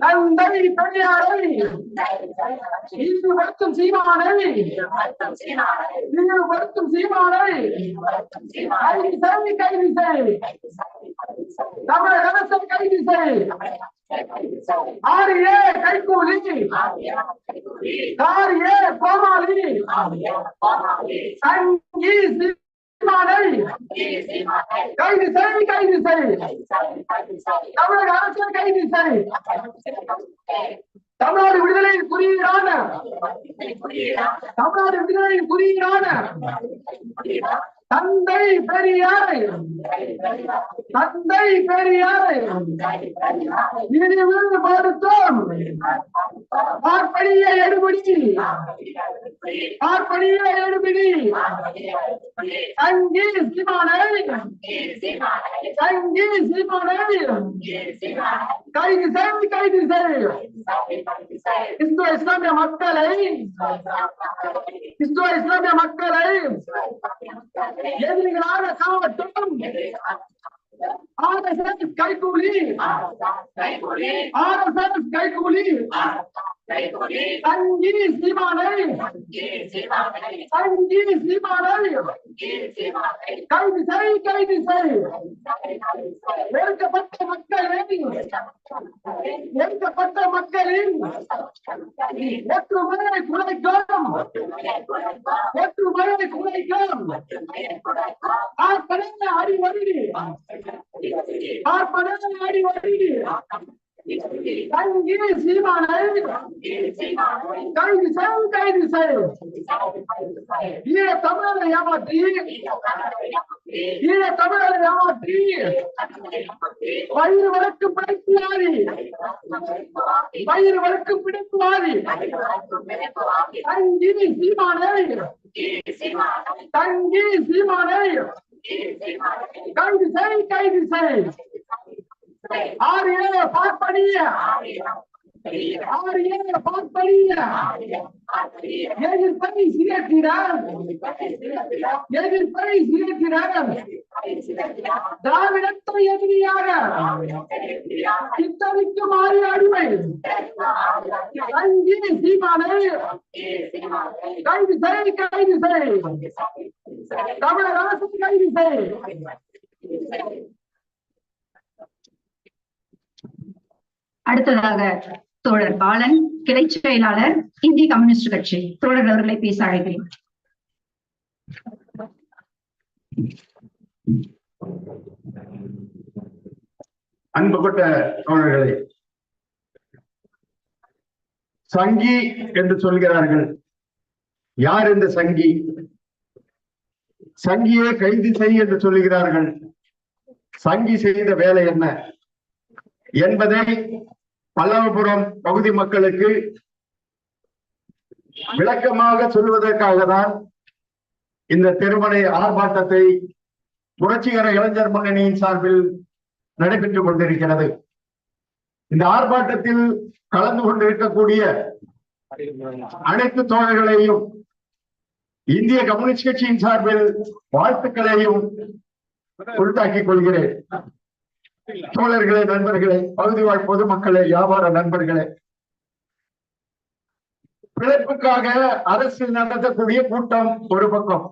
தந்தை பெரியாரை இழிவுபடுத்தும் சீமானை இழிவுபடுத்தும் சீமானை கைது செய் கைது செய் தமிழக அரசை கைது செய் ஆரியே கைகூலி காரியே கோமாளி சங்கி சீமானை கைது செய் கைது செய். தமிழக அரசியல் கைது செய். தமிழ்நாடு விடுதலையின் குறியீடான. தமிழ்நாடு விடுதலையின் குறியீடான. தந்தை பெரியாரை. தந்தை பெரியாரை. இழிவுபடுத்தும் பார்ப்பனிய எடுபடி. பார்ப்பனிய எடுபடி. சங்கி சீமானை. சங்கி சீமானை. கைது செய் கைது செய். இந்து இஸ்லாமிய மக்களை. இந்து இஸ்லாமிய மக்களை. எதிரிகளாக காவட்டும் ஆர்எஸ்எஸ் கைகூலி ஆர்எஸ்எஸ் கைகூலி சங்கி சீமானை சங்கி சீமானை கைது செய் கைது செய் ஒடுக்கப்பட்ட மக்களின் ஒடுக்கப்பட்ட மக்களின் ஒற்றுமையை குறைக்கும் ஒற்றுமையை குறைக்கும் பார்ப்பனே அடிவடி பார்ப்பனே அடிவடி சங்கி சீமானை. கைது செய் கைது செய் ஈழ தமிழரை ஏமாற்றி. ஈழ தமிழரை ஏமாற்றி. வயிறு வழக்கு பிடிக்குவாரி வயிறு வழக்கு தங்கி சீமானை. தங்கி சீமானை. கைது செய் கைது செய் ஆரிய பார்ப்பனிய ஆரிய பார்ப்பனிய எதிர்ப்பை சீரக்கிறார் எதிர்ப்பை சீரக்கிறார் திராவிடத்தை எதிரியாக சித்தரிக்கு மாறி அடிமை தங்கி சீமானை கைது செய் கைது செய் தமிழக அரசு கைது செய் அடுத்ததாக தோழர் பாலன் கிளை செயலாளர் இந்திய கம்யூனிஸ்ட் கட்சி. தோழர் அவர்களை பேச அழைக்கிறேன். அன்புபட்ட தோழர்களே சங்கி என்று சொல்கிறார்கள். யார் இந்த சங்கி? சங்கியை கைது செய் என்று சொல்லுகிறார்கள். சங்கி செய்த வேலை என்ன? என்பதை பல்லவபுரம் பகுதி மக்களுக்கு விளக்கமாக சொல்வதற்காக தான் இந்த திருமலை ஆர்ப்பாட்டத்தை புரட்சிகர இளைஞர் முன்னணியின் சார்பில் நடைபெற்றுக் கொண்டிருக்கிறது. இந்த ஆர்ப்பாட்டத்தில் கலந்து கொண்டிருக்கக்கூடிய அனைத்து தோழர்களையும் இந்திய கம்யூனிஸ்ட் கட்சியின் சார்பில் வாழ்த்துக்களையும் உள்தாக்கிக் கொள்கிறேன். தோழர்களே நண்பர்களே பகுதி வாழ் பொதுமக்களே வியாபார நண்பர்களே. பிழைப்புக்காக அரசு நடத்தக்கூடிய கூட்டம் ஒரு பக்கம்.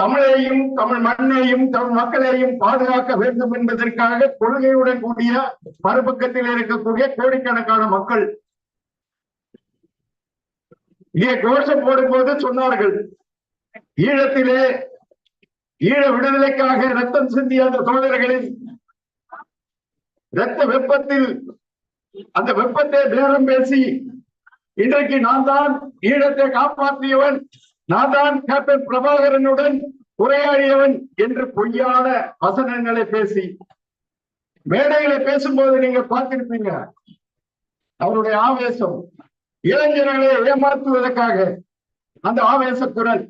தமிழையும் தமிழ் மண்ணையும் தமிழ் மக்களையும் பாதுகாக்க வேண்டும் என்பதற்காக கொள்கையுடன் கூடிய மறுபக்கத்தில் இருக்கக்கூடிய கோடிக்கணக்கான மக்கள் இங்கே கோஷம் போடும்போது சொன்னார்கள் ஈழத்திலே ஈழ விடுதலைக்காக ரத்தம் சிந்திய அந்த தோழர்களின் ரத்த வெப்பத்தில் அந்த வெப்பத்தை பேரம் பேசி இன்றைக்கு நான் தான் ஈழத்தை காப்பாற்றியவன் நான் தான் கேப்டன் பிரபாகரனுடன் உரையாடியவன் என்று பொய்யான வசனங்களை பேசி மேடைகளை பேசும்போது நீங்க பார்த்திருப்பீங்க அவருடைய ஆவேசம். இளைஞர்களை ஏமாற்றுவதற்காக அந்த ஆவேச குரல்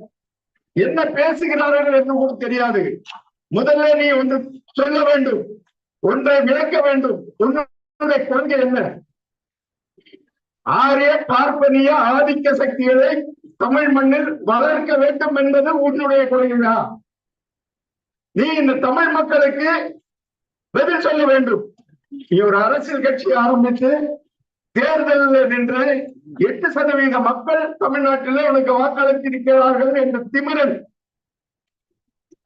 என்ன பேசுகிறார்கள் என்று உங்களுக்கு தெரியாது. முதல்ல நீ ஒன்று சொல்ல வேண்டும். ஒன்றை விளக்க வேண்டும். உன்னுடைய கொள்கை என்ன? ஆரிய பார்ப்பனிய ஆதிக்க சக்திகளை தமிழ் மண்ணில் வளர்க்க வேண்டும் என்பது உன்னுடைய கொள்கைதான் நீ இந்த தமிழ் மக்களுக்கு பதில் சொல்ல வேண்டும். நீ ஒரு அரசியல் கட்சி ஆரம்பித்து தேர்தலில் நின்று எட்டு சதவீத மக்கள் தமிழ்நாட்டில் உனக்கு வாக்களித்திருக்கிறார்கள் என்ற திமிரன்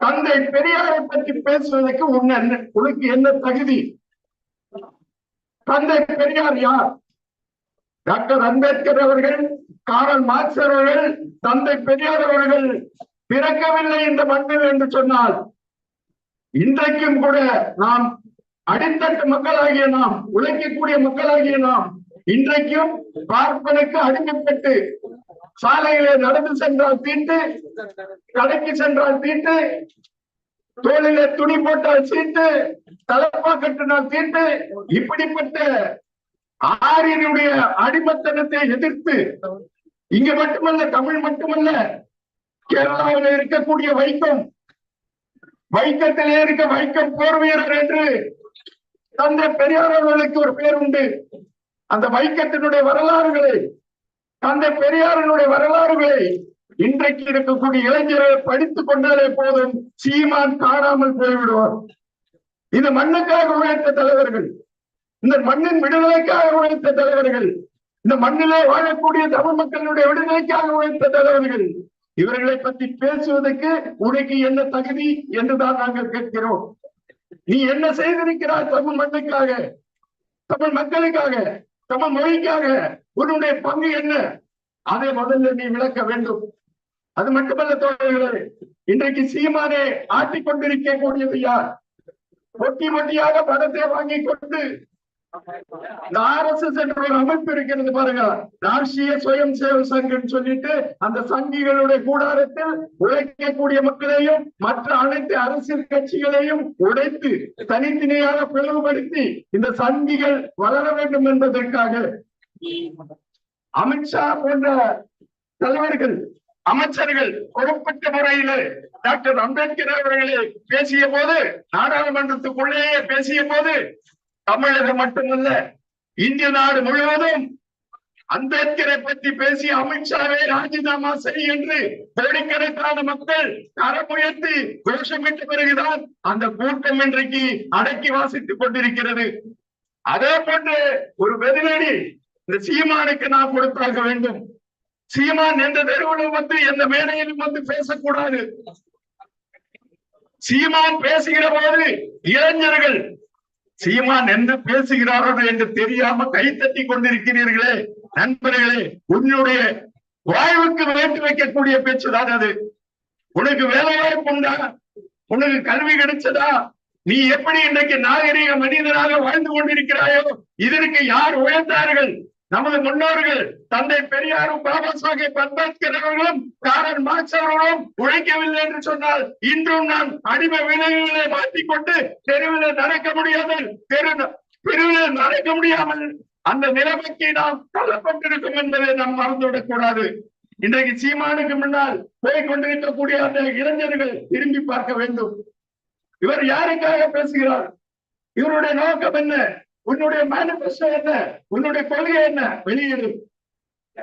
தந்தை பெரியாரை பற்றி பேசுவதற்கு உன்ன உனக்கு என்ன தகுதி? தந்தை பெரியார் யார்? டாக்டர் அம்பேத்கர் அவர்கள் காரல் மார்க்ஸ் அவர்கள் தந்தை பெரியார் அவர்கள் பிறக்கவில்லை இந்த மண்ணில் என்று சொன்னால் இன்றைக்கும் கூட நாம் அடித்தட்டு மக்களாகிய நாம் உழைக்கக்கூடிய மக்களாகிய நாம் இன்றைக்கும் பார்ப்பனுக்கு அடிமைப்பட்டு சாலையிலே நடந்து சென்றால் தீட்டு கடைக்கு சென்றால் தீட்டு தோளிலே துணி போட்டால் சீட்டு தலப்பா கட்டினால் தீட்டு இப்படிப்பட்ட ஆரியனுடைய அடிமத்தனத்தை எதிர்த்து இங்க மட்டுமல்ல தமிழ் மட்டுமல்ல கேரளாவில் இருக்கக்கூடிய வைக்கம் வைக்கத்திலே இருக்க வைக்கம் போர் வீரர் என்று தந்தை பெரியார் அவர்களுக்கு ஒரு பேர் உண்டு. அந்த வைக்கத்தினுடைய வரலாறுகளை தந்தை பெரியாரினுடைய வரலாறுகளை இன்றைக்கு இருக்கக்கூடிய இளைஞர்கள் படித்துக் கொண்டாலே போதும் சீமான் காணாமல் போய்விடுவார். இந்த மண்ணுக்காக உழைத்த தலைவர்கள். இந்த மண்ணின் விடுதலைக்காக உழைத்த தலைவர்கள். இந்த மண்ணிலே வாழக்கூடிய தமிழ் மக்களுடைய விடுதலைக்காக உழைத்த தலைவர்கள். இவர்களை பற்றி பேசுவதற்கு உனக்கு என்ன தகுதி என்றுதான் நாங்கள் கேட்கிறோம். நீ என்ன செய்திருக்கிறாய் தமிழ் மண்ணுக்காக தமிழ் மக்களுக்காக? நம்ம மொழிக்காக உன்னுடைய பங்கு என்ன? அதை முதல்ல நீ விளக்க வேண்டும். அது மட்டுமல்ல தோழர்களே இன்றைக்கு சீமானே ஆட்டிக் கொண்டிருக்கக்கூடியது யார்? ஒட்டி மொட்டியாக பணத்தை வாங்கி கொண்டு இந்த ஆர்எஸ்எஸ் என்ற ஒரு அமைப்பு இருக்கிறது பாருங்க. ராஷ்டிரிய சுயம் சேவை சங்கம் சொல்லிட்டு அந்த சங்கிகளுடைய கூடாரத்தில் உழைக்கக்கூடிய மக்களையும் மற்ற அனைத்து அரசியல் கட்சிகளையும் உடைத்து தனித்தனியாக பிளவுபடுத்தி இந்த சங்கிகள் வளர வேண்டும் என்பதற்காக அமித்ஷா போன்ற தலைவர்கள் அமைச்சர்கள் பொறுப்பற்ற முறையில டாக்டர் அம்பேத்கர் அவர்களே பேசிய போது நாடாளுமன்றத்துக்குள்ளேயே பேசிய போது தமிழகம் மட்டுமல்ல இந்திய நாடு முழுவதும் அம்பேத்கரை பற்றி பேசிய அமித்ஷாவை ராஜினாமா செய் என்று கோடிக்கணக்கான மக்கள் கரமுயர்த்தி கோஷமிட்ட பிறகுதான் அந்த கூட்டம் இன்றைக்கு அடக்கி வாசித்துக் கொண்டிருக்கிறது. அதே போன்று ஒரு பதிலடி இந்த சீமானுக்கு நான் கொடுத்தாக வேண்டும். சீமான் எந்த தெருவிலும் வந்து எந்த மேடையிலும் வந்து பேசக்கூடாது. சீமான் பேசுகிற போது இளைஞர்கள் சீமான் என்ன பேசுகிறார்கள் என்று தெரியாம கைத்தட்டி கொண்டிருக்கிறீர்களே. நண்பர்களே உன்னுடைய வாழ்வுக்கு வேட்டு வைக்கக்கூடிய பேச்சுதான் அது. உனக்கு வேலை வாய்ப்பு உண்டா? உனக்கு கல்வி கிடைச்சதா? நீ எப்படி இன்றைக்கு நாகரிக மனிதனாக வாழ்ந்து கொண்டிருக்கிறாயோ? இதற்கு யார் உழைத்தார்கள் நமது முன்னோர்கள் தந்தை பெரியாரும் பாபா சாஹேப் அம்பேத்கர் அவர்களும் காரன் மார்க்ஸ் அவர்களும் உழைக்கவில்லை என்று சொன்னால் இன்றும் நான் அடிமை விலைகளை மாற்றிக்கொண்டு தெருவில் நடக்க முடியாமல் தெரு தெருவில் நடக்க முடியாமல் அந்த நிலைமைக்கு நாம் தள்ளப்பட்டிருக்கும் என்பதை நாம் மறந்துவிடக் கூடாது இன்றைக்கு சீமானுக்கு முன்னால் போய் கொண்டிருக்கக்கூடிய அந்த இளைஞர்கள் திரும்பி பார்க்க வேண்டும். இவர் யாருக்காக பேசுகிறார்? இவருடைய நோக்கம் என்ன? உன்னுடைய மேனிபெஸ்டோ என்ன? உன்னுடைய கொள்கை என்ன? வெளியிடு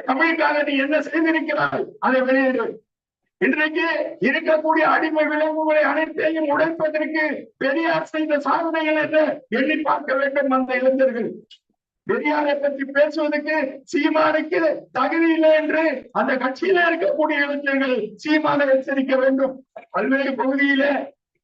தமிழுக்காக நீ என்ன செய்திருக்கிறாய்? அதை வெளியிடு இன்றைக்கு இருக்கக்கூடிய அடிமை விலங்குகளை அனைத்தையும் உடைப்பதற்கு பெரியார் செய்த சாதனைகள் என்ன? எண்ணி பார்க்க வேண்டும் அந்த இளைஞர்கள். பெரியாரை பற்றி பேசுவதற்கு சீமானுக்கு தகுதி இல்லை என்று அந்த கட்சியில இருக்கக்கூடிய இளைஞர்கள் சீமானை எச்சரிக்க வேண்டும். பல்வேறு பகுதியில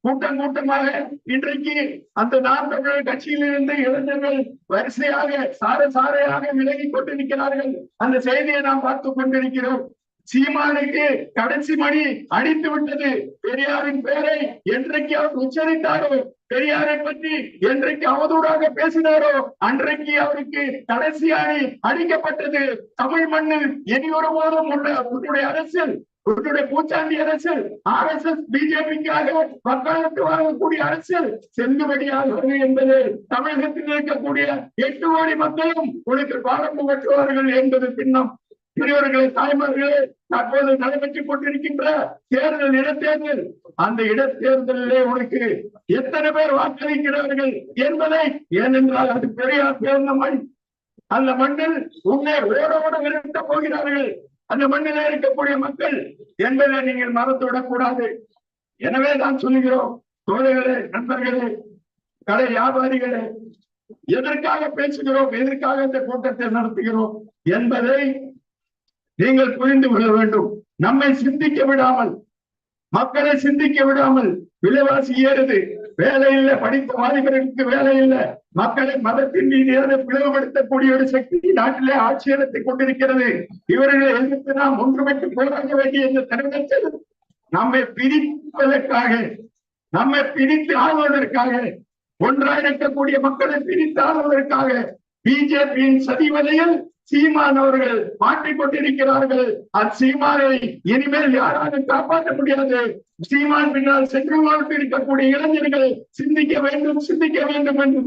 கூட்டம் கூட்டமாக இன்றைக்கு அந்த நாம் தமிழர் கட்சியிலிருந்து இளைஞர்கள் வரிசையாக சார சாரையாக விலகி நிற்கிறார்கள் அந்த செய்தியை நாம் பார்த்து கொண்டிருக்கிறோம். சீமானுக்கு கடைசி மணி அடித்து விட்டது. பெரியாரின் பெயரை என்றைக்கு அவர் உச்சரித்தாரோ பெரியாரை பற்றி என்றைக்கு அவதூறாக பேசினாரோ அன்றைக்கு அவருக்கு கடைசி அணி அடிக்கப்பட்டது. தமிழ் மண்ணில் இனி ஒருபோதும் உள்ள உன்னுடைய அரசியல் உன்னுடைய பூச்சாண்டி அரசியல் ஆர் எஸ் எஸ் பிஜேபிக்காக மக்களுக்கு வாங்கக்கூடிய அரசியல் செல்லுபடியாகிறது என்பது தமிழகத்தில் இருக்கக்கூடிய எட்டு கோடி மக்களும் உனக்கு பாடம் புகட்டுவார்கள் என்பது பின்னம். பெரியவர்களே தாய்மார்களே தற்போது நடைபெற்றுக் கொண்டிருக்கின்ற தேர்தல் இடத்தேர்தல் அந்த இடத்தேர்தலிலே உனக்கு எத்தனை பேர் வாக்களிக்கிறார்கள் என்பதை ஏனென்றால் அது பெரியார் பிறந்த மண் அந்த மண்ணில் உன்னை ஓட ஓட விரட்ட போகிறார்கள். அந்த மண்ணில இருக்கக்கூடிய மக்கள் என்பதை நீங்கள் மறந்துவிடக் கூடாது. எனவே தான் சொல்லுகிறோம் தோழர்களே நண்பர்களே கடை வியாபாரிகளே எதற்காக பேசுகிறோம் எதற்காக இந்த கூட்டத்தை நடத்துகிறோம் என்பதை நீங்கள் புரிந்து கொள்ள வேண்டும். நம்மை சிந்திக்க விடாமல் மக்களை சிந்திக்க விடாமல் விலைவாசி ஏறுது. வேலை இல்லை படித்த வாலிபர்களுக்கு வேலை இல்லை மக்களை மதத்தின் மீது பிளவுபடுத்தக்கூடிய ஒரு சக்தி நாட்டிலே ஆட்சி கொண்டிருக்கிறது. இவர்களை எதிர்த்து நாம் ஒன்றுபட்டு போராட வேண்டிய இந்த தருணத்தில் நம்மை பிரிப்பதற்காக நம்மை பிரித்து ஆள்வதற்காக ஒன்றாக இருக்கக்கூடிய மக்களை பிரித்து ஆள்வதற்காக பிஜேபியின் சதிவலையில் சீமான் அவர்கள் மாட்டிக் கொண்டிருக்கிறார்கள். அச்சீமானை இனிமேல் யாராலும் காப்பாற்ற முடியாது. சீமான் பின்னால் சென்று இருக்கக்கூடிய இளைஞர்கள் சிந்திக்க வேண்டும் சிந்திக்க வேண்டும் என்று